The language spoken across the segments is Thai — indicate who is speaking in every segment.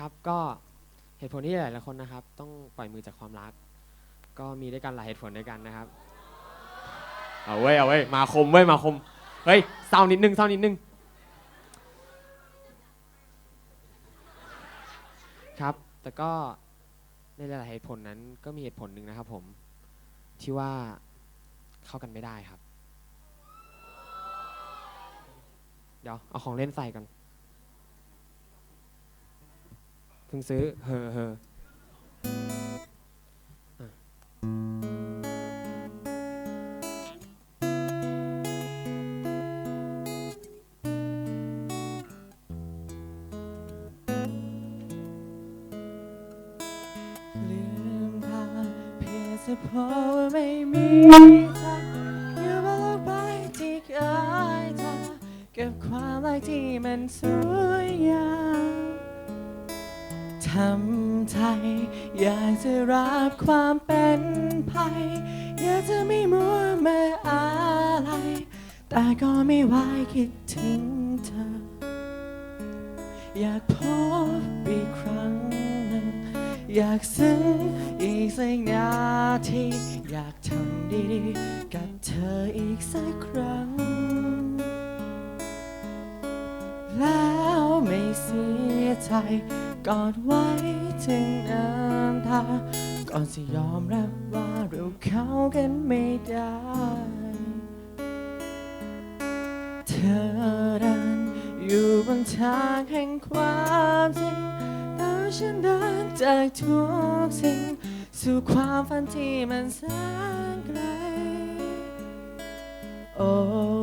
Speaker 1: ครับก็เหตุผลที่หลายๆคนนะครับ ต้องปล่อยมือจากความรัก ก็มีด้วยกันหลายเหตุผลด้วยกันนะครับ เอาเว้ยเอาเว้ยมาคมเว้ยมาคมเฮ้ยเศร้านิดนึงเศร้านิดนึงครับ แต่ก็ในหลายๆเหตุผลนั้นก็มีเหตุผลหนึ่งนะครับผมที่ว่าเข้ากันไม่ได้ครับ เดี๋ยวเอาของเล่นใส่กัน เพิ่งซื้อเฮอเฮออะ
Speaker 2: ลืมทางเพียงจะเพราะว่าไม่มีเธออยู่บนโลกใบที่เคยเจอกับความรักที่มันสวยงาม ทำใจอยากจะรับความเป็นภัย อยากจะไม่มัวมาอะไร แต่ก็ไม่ไหวคิดถึงเธอ อยากพบอีกครั้งหนึ่งอยากซึ้งอีกสักนาที อยากทำดีๆ กับเธออีกสักครั้ง แล้วไม่เสียใจ กอดไว้ถึงน้ำตาก่อนจะยอมรับว่าเราเข้ากันไม่ได้ เธอเดินอยู่บนทางแห่งความจริงแต่ว่าฉันเดินจากทุกสิ่ง สู่ความฝันที่มันแสนไกลโอ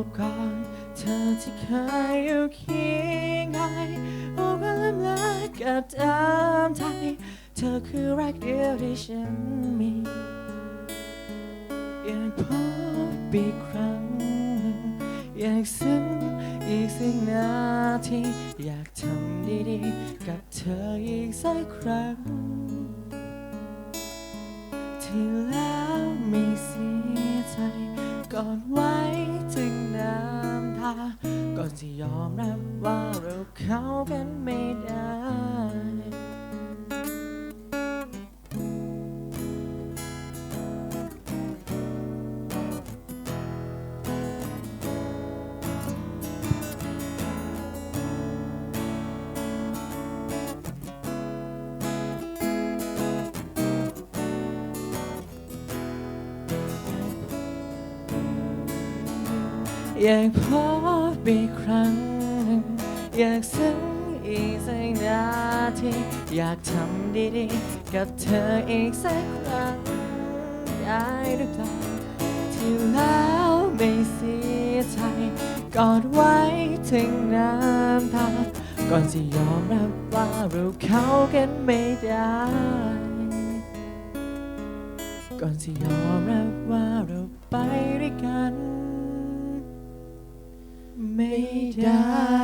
Speaker 2: บกอดเธอที่เคยอยู่เคียงกายโอบกันล กับตามใจเธอคือรักเดียวที่ฉันมีอยากพบอีกครั้งหนึ่งอยากซึ้งอีกสักนาทีอยากทำดีๆกับเธออีกสักครั้ง ที่แล้วไม่เสียใจก่อนไว้ถึงน้ำตาก่อนจะยอมรับว่าเราเข้ากันไม่ได้ อยากพบอีกครั้งหนึ่งอยากซึ้งอีกสักนาทีอยากทำดีๆ กับเธออีกสักครั้งได้หรือเปล่าที่แล้วไม่เสียใจกอดไว้ถึงน้ำตาก่อนจะยอมรับว่าเราเข้ากันไม่ได้ ก่อนจะยอมรับว่าเราไปด้วยกัน ไม่ได้